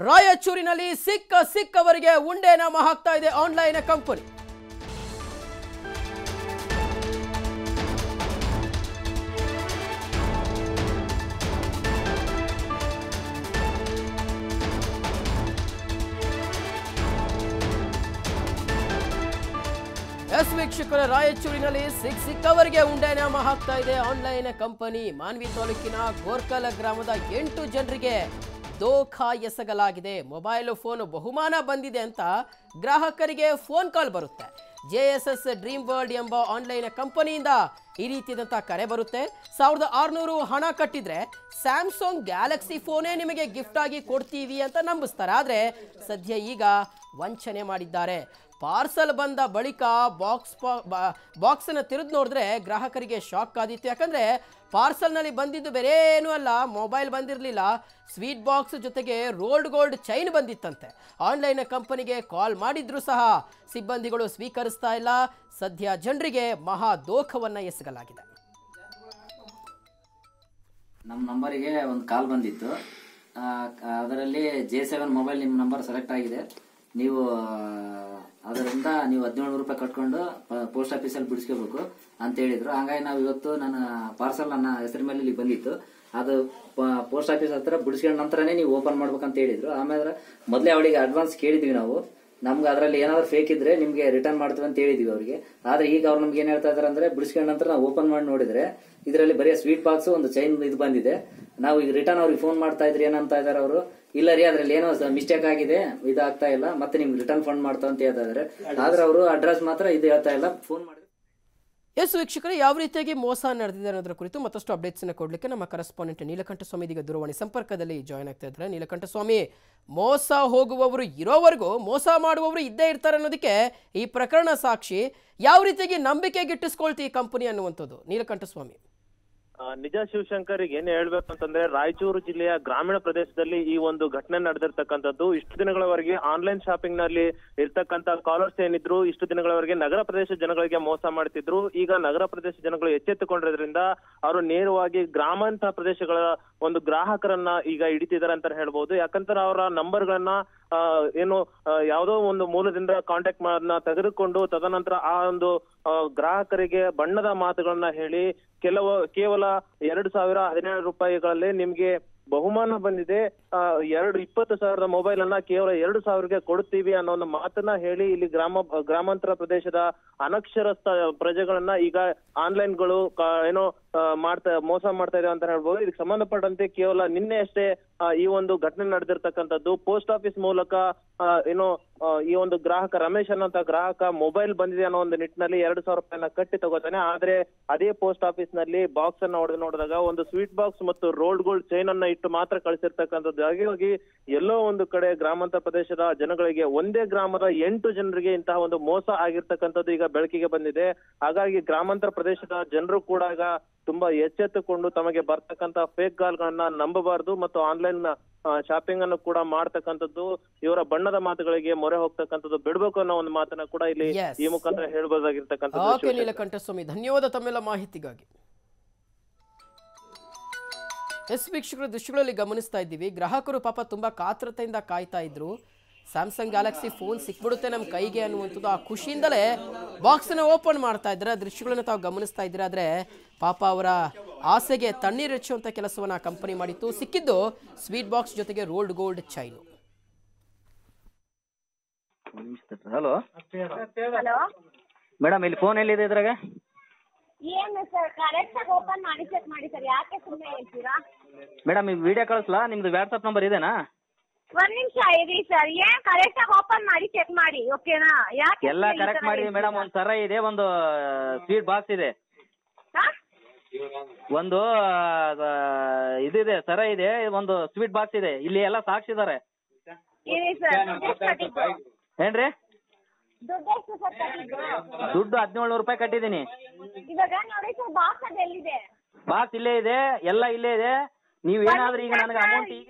ರಾಯಚೂರಿನಲ್ಲಿ ಸಿಕ್ಕ ಸಿಕ್ಕವರಿಗೆ ಉಂಡೆ ನಾಮ ಹಾಕ್ತಾ ಇದೆ ಆನ್ಲೈನ್ ಕಂಪನಿ. ಎಸ್ ವೀಕ್ಷಕರ, ರಾಯಚೂರಿನಲ್ಲಿ ಸಿಕ್ ಸಿಕ್ಕವರಿಗೆ ಉಂಡೆ ನಾಮ ಹಾಕ್ತಾ ಇದೆ ಆನ್ಲೈನ್ ಕಂಪನಿ. ಮಾನ್ವಿ ತಾಲೂಕಿನ ಗೋರ್ಕಲ ಗ್ರಾಮದ ಎಂಟು ಜನರಿಗೆ ದೋಖಾ ಎಸಗಲಾಗಿದೆ ಮೊಬೈಲ್ ಫೋನ್ ಬಹುಮಾನ ಬಂದಿದೆ ಅಂತ ಗ್ರಾಹಕರಿಗೆ ಫೋನ್ ಕಾಲ್ ಬರುತ್ತೆ. J S S dream world ಎಂಬ ಆನ್ಲೈನ್ ಕಂಪನಿಯಿಂದ ಈ ರೀತಿಯಾದಂಥ ಕರೆ ಬರುತ್ತೆ. ಸಾವಿರದ ಆರುನೂರು ಹಣ ಕಟ್ಟಿದ್ರೆ ಸ್ಯಾಮ್ಸಂಗ್ ಗ್ಯಾಲಕ್ಸಿ ಫೋನೇ ನಿಮಗೆ ಗಿಫ್ಟ್ ಆಗಿ ಕೊಡ್ತೀವಿ ಅಂತ ನಂಬಿಸ್ತಾರೆ. ಆದರೆ ಸದ್ಯ ಈಗ ವಂಚನೆ ಮಾಡಿದ್ದಾರೆ. ಪಾರ್ಸಲ್ ಬಂದ ಬಳಿಕ ಬಾಕ್ಸ್ ಬಾಕ್ಸನ್ನು ತಿರುದು ನೋಡಿದ್ರೆ ಗ್ರಾಹಕರಿಗೆ ಶಾಕ್ ಆದಿತ್ತು ಯಾಕಂದರೆ ಪಾರ್ಸಲ್ನಲ್ಲಿ ಬಂದಿದ್ದು ಬೇರೆ ಏನೂ ಅಲ್ಲ, ಮೊಬೈಲ್ ಬಂದಿರಲಿಲ್ಲ, ಸ್ವೀಟ್ ಬಾಕ್ಸ್ ಜೊತೆಗೆ ರೋಲ್ಡ್ ಗೋಲ್ಡ್ ಚೈನ್ ಬಂದಿತ್ತಂತೆ. ಆನ್ಲೈನ್ ಕಂಪನಿಗೆ ಕಾಲ್ ಮಾಡಿದ್ರೂ ಸಹ ಸಿಬ್ಬಂದಿಗಳು ಸ್ವೀಕರಿಸ್ತಾ ಇಲ್ಲ. ಸದ್ಯ ಜನರಿಗೆ ಮಹಾ ದೋಖವನ್ನು ಎಸಗಲಾಗಿದೆ. ನಮ್ಮ ನಂಬರಿಗೆ ಒಂದು ಕಾಲ್ ಬಂದಿತ್ತು. ಅದರಲ್ಲಿ ಜೆ ಸೆವೆನ್ ಮೊಬೈಲ್ ನಿಮ್ಮ ನಂಬರ್ ಸೆಲೆಕ್ಟ್ ಆಗಿದೆ. ನೀವು ಅದರಿಂದ ನೀವು ಹದಿನೇಳು ರೂಪಾಯಿ ಕಟ್ಕೊಂಡು ಪೋಸ್ಟ್ ಆಫೀಸಲ್ಲಿ ಬಿಡಿಸ್ಕೋಬೇಕು ಅಂತ ಹೇಳಿದ್ರು. ಹಂಗಾಗಿ ನಾವು ಇವತ್ತು ನನ್ನ ಪಾರ್ಸಲ್ ನನ್ನ ಹೆಸರು ಮೇಲೆ ಇಲ್ಲಿ ಬಂದಿತ್ತು. ಅದು ಪೋಸ್ಟ್ ಆಫೀಸ್ ಹತ್ರ ಬಿಡಿಸ್ಕೊಂಡ ನಂತರನೇ ನೀವು ಓಪನ್ ಮಾಡ್ಬೇಕಂತ ಹೇಳಿದ್ರು. ಆಮೇಲೆ ಮೊದಲೇ ಅವಳಿಗೆ ಅಡ್ವಾನ್ಸ್ ಕೇಳಿದ್ವಿ ನಾವು. ನಮ್ಗೆ ಅದರಲ್ಲಿ ಏನಾದ್ರು ಫೇಕ್ ಇದ್ರೆ ನಿಮ್ಗೆ ರಿಟರ್ನ್ ಮಾಡ್ತೀವಿ ಅಂತ ಹೇಳಿದೀವಿ ಅವರಿಗೆ. ಆದ್ರೆ ಈಗ ಅವ್ರು ನಮ್ಗೆ ಏನ್ ಹೇಳ್ತಾ ಇದಾರೆ ಅಂದ್ರೆ ಬಿಡಿಸ್ಕೊಂಡ ನಂತರ ನಾವು ಓಪನ್ ಮಾಡಿ ನೋಡಿದ್ರೆ ಇದರಲ್ಲಿ ಬರೀ ಸ್ವೀಟ್ ಬಾಕ್ಸ್ ಒಂದು ಚೈನ್ ಇದು ಬಂದಿದೆ. ನಾವು ಈಗ ರಿಟರ್ನ್ ಅವ್ರಿಗೆ ಫೋನ್ ಮಾಡ್ತಾ ಇದ್ರಿ ಏನಂತ ಇದಾರೆ ಅವರು? ಇಲ್ಲ ರೀ, ಅದ್ರಲ್ಲಿ ಏನೋ ಮಿಸ್ಟೇಕ್ ಆಗಿದೆ, ಇದಾಗ್ತಾ ಇಲ್ಲ, ಮತ್ತೆ ನಿಮ್ಗೆ ರಿಟರ್ನ್ ಫಂಡ್ ಮಾಡ್ತಾ ಅಂತ ಹೇಳ್ತಾ ಇದಾರೆ. ಆದ್ರೆ ಅವರು ಅಡ್ರೆಸ್ ಮಾತ್ರ ಇದು ಹೇಳ್ತಾ ಇಲ್ಲ ಫೋನ್ ಮಾಡಿದ್ರೆ ಎಸ್ ವೀಕ್ಷಕರೇ, ಯಾವ ರೀತಿಯಾಗಿ ಮೋಸ ನಡೆದಿದೆ ಅನ್ನೋದ್ರ ಕುರಿತು ಮತ್ತಷ್ಟು ಅಪ್ಡೇಟ್ಸ್ ಅನ್ನು ಕೊಡಲಿಕ್ಕೆ ನಮ್ಮ ಕರೆಸ್ಪಾಂಡೆಂಟ್ ನೀಲಕಂಠ ಸ್ವಾಮಿ ಇದೀಗ ದೂರವಾಣಿ ಸಂಪರ್ಕದಲ್ಲಿ ಜಾಯ್ನ್ ಆಗ್ತಾ ಇದ್ದಾರೆ. ನೀಲಕಂಠ ಸ್ವಾಮಿ, ಮೋಸ ಹೋಗುವವರು ಇರೋವರೆಗೂ, ಮೋಸ ಮಾಡುವವರು ಇದ್ದೇ ಇರ್ತಾರೆ ಅನ್ನೋದಕ್ಕೆ ಈ ಪ್ರಕರಣ ಸಾಕ್ಷಿ. ಯಾವ ರೀತಿಯಾಗಿ ನಂಬಿಕೆ ಗಿಟ್ಟಿಸ್ಕೊಳ್ತಿ ಈ ಕಂಪನಿ ಅನ್ನುವಂಥದ್ದು? ನೀಲಕಂಠ ಸ್ವಾಮಿ. ನಿಜ ಶಿವಶಂಕರ್ ಏನ್ ಹೇಳ್ಬೇಕಂತಂದ್ರೆ ರಾಯಚೂರು ಜಿಲ್ಲೆಯ ಗ್ರಾಮೀಣ ಪ್ರದೇಶದಲ್ಲಿ ಈ ಒಂದು ಘಟನೆ ನಡೆದಿರ್ತಕ್ಕಂಥದ್ದು. ಇಷ್ಟು ದಿನಗಳವರೆಗೆ ಆನ್ಲೈನ್ ಶಾಪಿಂಗ್ನಲ್ಲಿ ಇರ್ತಕ್ಕಂತ ಕಾಲರ್ಸ್ ಏನಿದ್ರು, ಇಷ್ಟು ದಿನಗಳವರೆಗೆ ನಗರ ಪ್ರದೇಶ ಜನಗಳಿಗೆ ಮೋಸ ಮಾಡ್ತಿದ್ರು. ಈಗ ನಗರ ಪ್ರದೇಶ ಜನಗಳು ಎಚ್ಚೆತ್ತುಕೊಂಡಿರೋದ್ರಿಂದ ಅವರು ನೇರವಾಗಿ ಗ್ರಾಮಾಂತರ ಪ್ರದೇಶಗಳ ಒಂದು ಗ್ರಾಹಕರನ್ನ ಈಗ ಹಿಡಿತಿದ್ದಾರೆ ಅಂತ ಹೇಳ್ಬಹುದು ಯಾಕಂದ್ರೆ ಅವರ ನಂಬರ್ಗಳನ್ನ ಏನು ಯಾವುದೋ ಒಂದು ಮೂಲದಿಂದ ಕಾಂಟ್ಯಾಕ್ಟ್ ಮಾಡ್ನ ತೆಗೆದುಕೊಂಡು ತದನಂತರ ಆ ಒಂದು ಗ್ರಾಹಕರಿಗೆ ಬಣ್ಣದ ಮಾತುಗಳನ್ನ ಹೇಳಿ, ಕೆಲವು, ಕೇವಲ ಎರಡು ಸಾವಿರ ಹದಿನೇಳು ರೂಪಾಯಿಗಳಲ್ಲಿ ನಿಮ್ಗೆ ಬಹುಮಾನ ಬಂದಿದೆ. ಎರಡು, ಇಪ್ಪತ್ತು ಸಾವಿರದ ಮೊಬೈಲ್ ಅನ್ನ ಕೇವಲ ಎರಡು ಸಾವಿರಕ್ಕೆ ಕೊಡ್ತೀವಿ ಅನ್ನೋ ಒಂದು ಮಾತನ್ನ ಹೇಳಿ ಇಲ್ಲಿ ಗ್ರಾಮ, ಗ್ರಾಮಾಂತರ ಪ್ರದೇಶದ ಅನಕ್ಷರಸ್ಥ ಪ್ರಜೆಗಳನ್ನ ಈಗ ಆನ್ಲೈನ್ಗಳು ಏನೋ ಮಾಡ್ತಾ, ಮೋಸ ಮಾಡ್ತಾ ಇದೆ ಅಂತ ಹೇಳ್ಬೋದು. ಇದಕ್ಕೆ ಸಂಬಂಧಪಟ್ಟಂತೆ ಕೇವಲ ನಿನ್ನೆ ಅಷ್ಟೇ ಈ ಒಂದು ಘಟನೆ ನಡೆದಿರ್ತಕ್ಕಂಥದ್ದು ಪೋಸ್ಟ್ ಆಫೀಸ್ ಮೂಲಕ ಏನು ಈ ಒಂದು ಗ್ರಾಹಕ ರಮೇಶ್ ಅನ್ನೋಂತ ಗ್ರಾಹಕ ಮೊಬೈಲ್ ಬಂದಿದೆ ಅನ್ನೋ ಒಂದು ನಿಟ್ಟಿನಲ್ಲಿ ಎರಡು ಸಾವಿರ ರೂಪಾಯಿನ ಕಟ್ಟಿ ತಗೋತಾನೆ. ಆದ್ರೆ ಅದೇ ಪೋಸ್ಟ್ ಆಫೀಸ್ನಲ್ಲಿ ಬಾಕ್ಸ್ ಅನ್ನ ಹೊಡೆದು ನೋಡಿದಾಗ ಒಂದು ಸ್ವೀಟ್ ಬಾಕ್ಸ್ ಮತ್ತು ರೋಲ್ಡ್ ಗೋಲ್ಡ್ ಚೈನ್ ಅನ್ನ ಇಟ್ಟು ಮಾತ್ರ ಕಳಿಸಿರ್ತಕ್ಕಂಥದ್ದು. ಹಾಗಾಗಿ ಎಲ್ಲೋ ಒಂದು ಕಡೆ ಗ್ರಾಮಾಂತರ ಪ್ರದೇಶದ ಜನಗಳಿಗೆ ಒಂದೇ ಗ್ರಾಮದ ಎಂಟು ಜನರಿಗೆ ಇಂತಹ ಒಂದು ಮೋಸ ಆಗಿರ್ತಕ್ಕಂಥದ್ದು ಈಗ ಬೆಳಕಿಗೆ ಬಂದಿದೆ. ಹಾಗಾಗಿ ಗ್ರಾಮಾಂತರ ಪ್ರದೇಶದ ಜನರು ಕೂಡ ಈಗ ತುಂಬಾ ಎಚ್ಚೆತ್ತುಕೊಂಡು ತಮಗೆ ಬರ್ತಕ್ಕಂತ ಫೇಕ್ ಗಳನ್ನ ನಂಬಬಾರದು ಮತ್ತು ಆನ್ಲೈನ್ ಶಾಪಿಂಗ್ ಅನ್ನು ಕೂಡ ಮಾಡ್ತಕ್ಕಂಥದ್ದು ಇವರ ಬಣ್ಣದ ಮಾತುಗಳಿಗೆ ಮೊರೆ ಹೋಗ್ತಕ್ಕಂಥದ್ದು ಬಿಡ್ಬೇಕು ಅನ್ನೋ ಒಂದು ಮಾತನ್ನ ಕೂಡ ಇಲ್ಲಿ. ಈ ಮುಖಾಂತರ ಹೇಳ್ಬೋದಾಗಿರ್ತಕ್ಕಂಥದ್ದು. ಸ್ವಾಮಿ ಧನ್ಯವಾದ ತಮ್ಮೆಲ್ಲ ಮಾಹಿತಿಗಾಗಿ ಎಸ್ ವೀಕ್ಷಕರ ದೃಶ್ಯಗಳಲ್ಲಿ ಗಮನಿಸ್ತಾ ಇದ್ದೀವಿ ಗ್ರಾಹಕರು ಪಾಪ ತುಂಬಾ ಕಾತರತೆಯಿಂದ ಕಾಯ್ತಾ ಇದ್ರು ಸ್ಯಾಮ್ಸಂಗ್ ಗ್ಯಾಲಕ್ಸಿ ಫೋನ್ ಸಿಕ್ಬಿಡುತ್ತೆ ನಮ್ಮ ಕೈಗೆ ಅನ್ನುವಂಥದ್ದು. ಆ ಖುಷಿಯಿಂದಲೇ ಬಾಕ್ಸನ್ನ ಓಪನ್ ಮಾಡ್ತಾ ಇದ್ದಾರೆ. ದೃಶ್ಯಗಳನ್ನು ತಾವು ಗಮನಿಸ್ತಾ ಇದ್ದೀರಾ ಆದರೆ ಪಾಪ ಅವರ ಆಸೆಗೆ ತಣ್ಣೀರು ಹೆಚ್ಚುವಂಥ ಕೆಲಸವನ್ನು ಆ ಕಂಪನಿ ಮಾಡಿತ್ತು. ಸಿಕ್ಕಿದ್ದು ಸ್ವೀಟ್ ಬಾಕ್ಸ್ ಜೊತೆಗೆ rolled gold chain hello madam ಇಲ್ಲಿ ಫೋನ್ ಎಲ್ಲಿದೆ ಇದ್ರಾಗ? ಏನು ಸರ್ ಕರೆಕ್ಟಾಗಿ ಓಪನ್ ಮಾಡಿ ಚೆಕ್ ಮಾಡಿ ಸರ್ ಯಾಕೆ ಸುಮ್ಮನೆ ಹೇಳ್ತೀರಾ? ಮೇಡಮ್ ಈಗ ವಿಡಿಯೋ ಕಳಿಸ್ಲಾ? ನಿಮ್ದು ವಾಟ್ಸಪ್ ನಂಬರ್ ಇದೇನಾ? ಒಂದ್ ನಿಮಿಷ ಇರಿ ಸರ್ ಏನ್ ಕರೆಕ್ಟಾಗಿ ಓಪನ್ ಮಾಡಿ ಚೆಕ್ ಮಾಡಿ ಓಕೆನಾ ಯಾಕೆ ಎಲ್ಲ ಈ ಕರೆಕ್ಟ್ ತರ ಹೇಳ್ತೀರಾ? ಮೇಡಮ್ ಒಂದು ಸರ ಇದೆ ಒಂದು ಸ್ವೀಟ್ ಬಾಕ್ಸ್ ಇದೆ. ಹಾ? ಒಂದು ಆ, ಇದಿದೆ ಸರ ಇದೆ ಒಂದು ಸ್ವೀಟ್ ಬಾಕ್ಸ್ ಇದೆ. ಇಲ್ಲಿ ಎಲ್ಲ ಇರಿ ಸರ್ ದುಡ್ಡು ಎಷ್ಟು ಕಟ್ಟಿದ್ದು. ಏನ್ರಿ? ದುಡ್ಡು ಎಷ್ಟು ಸರ್ ಕಟ್ಟಿದ್ದು. ದುಡ್ಡು ಹದಿನೇಳು ರೂಪಾಯಿ ಕಟ್ಟಿದ್ದೀನಿ. ಇವಾಗ ನೋಡಿ ಸರ್ ಬಾಕ್ಸ್ ಅದು ಬಾಕ್ಸ್ ಇಲ್ಲೇ ಇದೆ ಎಲ್ಲ ಇಲ್ಲೇ ಇದೆ. ನೀವು ಏನಾದ್ರೂ ಈಗ ನನಗೆ ಅಮೌಂಟ್ ಈಗ